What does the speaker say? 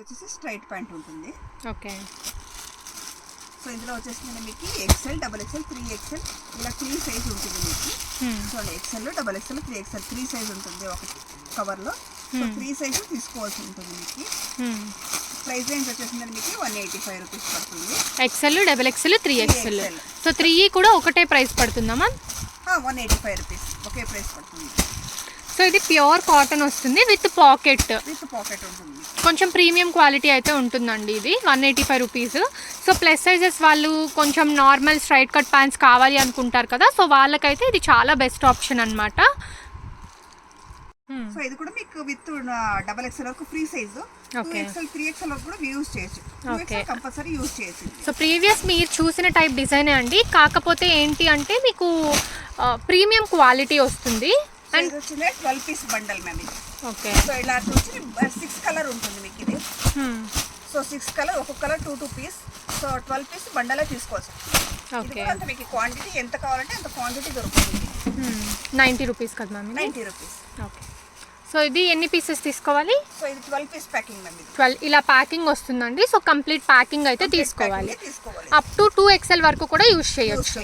వచ్చేసి straight pant ఉంటుంది. Okay. So ఇందులో వచ్చేసింది మీకు XL double XL three XL ఇలా త్రీ సైజ్ ఉంటుంది మీకు. చూడండి XL double XL three XL three size ఉంటుంది ఒక కవర్లో సో త్రీ సైజ్ తీసుకోవాల్సి ఉంటుంది మీకు. ప్రైస్ రేంజ్ వచ్చేసింది మీకు వన్ ఎయిటీ ఫైవ్ రూపీస్ పడుతుంది XL double XL three XL. So three కూడా ఒకటే ప్రైస్ పడుతుందా ma'am one eighty five rupees ఒకే ప్రైస్ పడుతుంది. సో ఇది ప్యూర్ కాటన్ వస్తుంది విత్ పాకెట్. విత్ పాకెట్ ఉంటుంది. కొంచెం ప్రీమియం క్వాలిటీ అయితే ఉంటుందండి ఇది one eighty five rupees. So plus sizes వాళ్ళు కొంచెం నార్మల్ స్ట్రైట్ కట్ ప్యాంట్స్ కావాలి అనుకుంటారు కదా సో వాళ్ళకైతే ఇది చాలా బెస్ట్ ఆప్షన్ అనమాట సో ఇది కూడా మీకు విత్ డబల్ ఎక్స్ఎల్ వరకు free size. Two. XL three XL వరకు కూడా యూజ్ చేయొచ్చు. కంపల్సరీ యూజ్ చేయొచ్చు. సో ప్రీవియస్ మీరు చూసిన టైప్ డిజైనే అండి కాకపోతే ఏంటి అంటే మీకు ప్రీమియం క్వాలిటీ వస్తుంది. వచ్చింది ట్వెల్వ్ పీస్ బండల్ మ్యామ్ ఇది. ఓకే సో ఇలా వచ్చి సిక్స్ కలర్ ఉంటుంది మీకు ఇది. సో సిక్స్ కలర్ ఒక్కొక్క colour two two piece so twelve piece బండలే తీసుకోవచ్చు. ఓకే అంత మీకు క్వాంటిటీ ఎంత కావాలంటే అంత క్వాంటిటీ దొరుకుతుంది. నైంటీ రూపీస్ కదా ma'am ninety rupees okay so ఇది ఎన్ని పీసెస్ తీసుకోవాలి? సో ఇది ట్వెల్వ్ పీస్ ప్యాకింగ్ ఇది. ట్వెల్వ్ ఇలా ప్యాకింగ్ వస్తుందండి. సో కంప్లీట్ ప్యాకింగ్ అయితే తీసుకోవాలి. అప్ టు టూ ఎక్స్ఎల్ వరకు కూడా యూజ్ చేయొచ్చు.